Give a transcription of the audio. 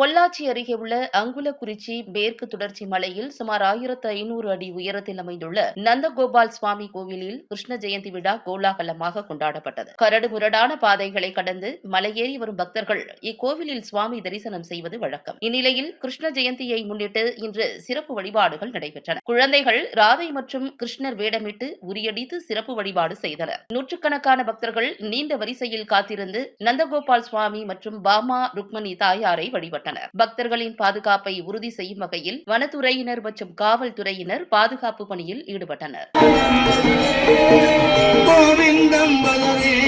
பொள்ளாச்சி அருகே உள்ள அங்குலக்குறிச்சி மேற்கு தொடர்ச்சி மலையில் சுமார் ஆயிரத்து ஐநூறு அடி உயரத்தில் அமைந்துள்ள நந்தகோபால் சுவாமி கோவிலில் கிருஷ்ண ஜெயந்தி விழா கோலாகலமாக கொண்டாடப்பட்டது. கரடு முரடான பாதைகளை கடந்து மலையேறி வரும் பக்தர்கள் இக்கோவிலில் சுவாமி தரிசனம் செய்வது வழக்கம். இந்நிலையில் கிருஷ்ண ஜெயந்தியை முன்னிட்டு இன்று சிறப்பு வழிபாடுகள் நடைபெற்றன. குழந்தைகள் ராதை மற்றும் கிருஷ்ணர் வேடமிட்டு உரியடித்து சிறப்பு வழிபாடு செய்தனர். நூற்றுக்கணக்கான பக்தர்கள் நீண்ட வரிசையில் காத்திருந்து நந்தகோபால் சுவாமி மற்றும் பாமா ருக்மணி தாயாரை வழிபட்டனர். வருகின்றனர். பக்தர்களின் பாதுகாப்பை உறுதி செய்யும் வகையில் வனத்துறையினர் மற்றும் காவல்துறையினர் பாதுகாப்பு பணியில் ஈடுபட்டனர். கோவிந்தம் பஜரே